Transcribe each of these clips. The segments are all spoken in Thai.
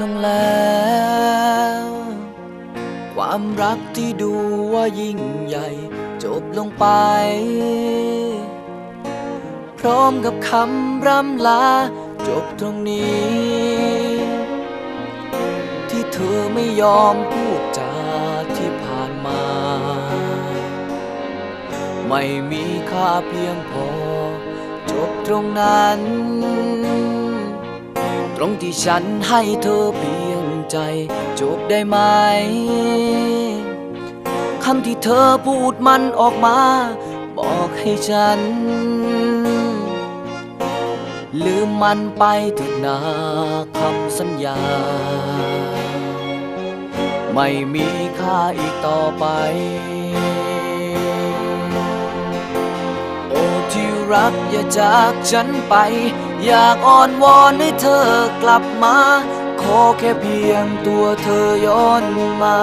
ลงแล้ว ความรักที่ดูว่ายิ่งใหญ่ จบลงไป พร้อมกับคำร่ำลา จบตรงนี้ ที่เธอไม่ยอมพูดจาที่ผ่านมา ไม่มีค่าเพียงพอ จบตรงนั้น ตรงที่ฉันให้เธอเพียงใจ จบได้ไหมคำที่เธอพูดมันออกมา บอกให้ฉัน ลืมมันไปเถิดนาคำสัญญา ไม่มีค่าอีกต่อไป รักอย่าจากฉันไป อยากอ้อนวอนให้เธอกลับมา ขอแค่เพียงตัวเธอย้อนมา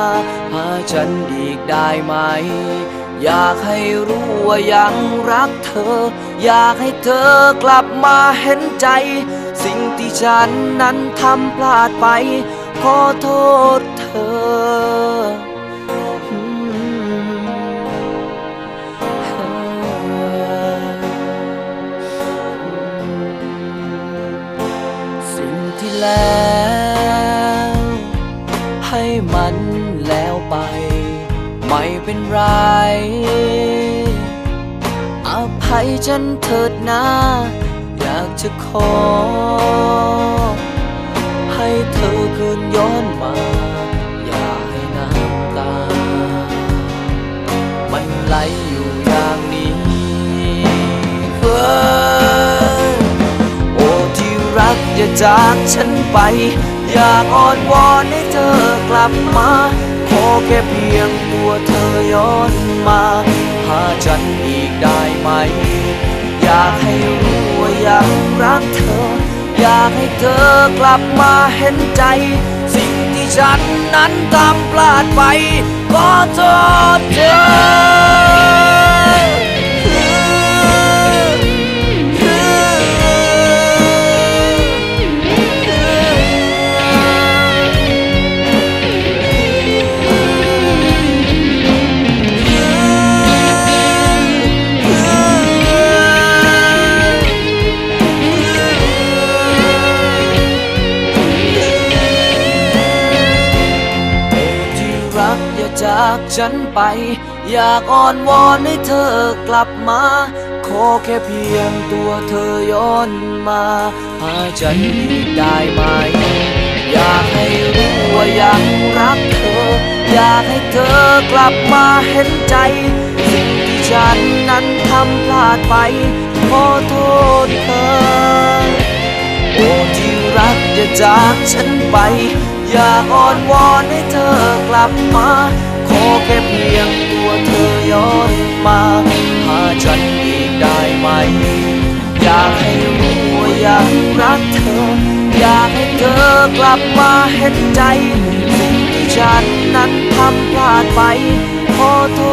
หาฉันอีกได้ไหม อยากให้รู้ว่ายังรักเธอ อยากให้เธอกลับมาเห็นใจ สิ่งที่ฉันนั้นทำพลาดไป ขอโทษเธอ แล้ว ให้มันแล้วไป ไม่เป็นไร อภัยฉันเถิดนะ อยากจะขอ ให้เธอคืนย้อนมา อย่าให้น้ำตา มันไหลอยู่ อย่าจากฉันไป อยากอ้อนวอนให้เธอกลับมา ขอแค่เพียงตัวเธอย้อนมา หาฉันอีกได้ไหม อยากให้รู้ว่ายังรักเธอ อยากให้เธอกลับมาเห็นใจ สิ่งที่ฉันนั้นทำพลาดไป ขอโทษเธอ จากฉันไป อยากอ้อนวอนให้เธอกลับมา ขอแค่เพียงตัวเธอย้อนมาหาฉันอีกได้ไหม อยากให้รู้ว่ายังรักเธอ อยากให้เธอกลับมาเห็นใจ สิ่งที่ฉันนั้นทำพลาดไป ขอโทษเธอโอ้ที่รักอย่าจากฉันไป อยากอ้อนวอนให้เธอกลับมา ขอแค่เพียงตัวเธอย้อนมาหาฉันอีกได้ไหม อยากให้รู้ว่ายังรักเธอ อยากให้เธอกลับมาเห็นใจสิ่งที่ฉันนั้นทำพลาดไปขอโทษ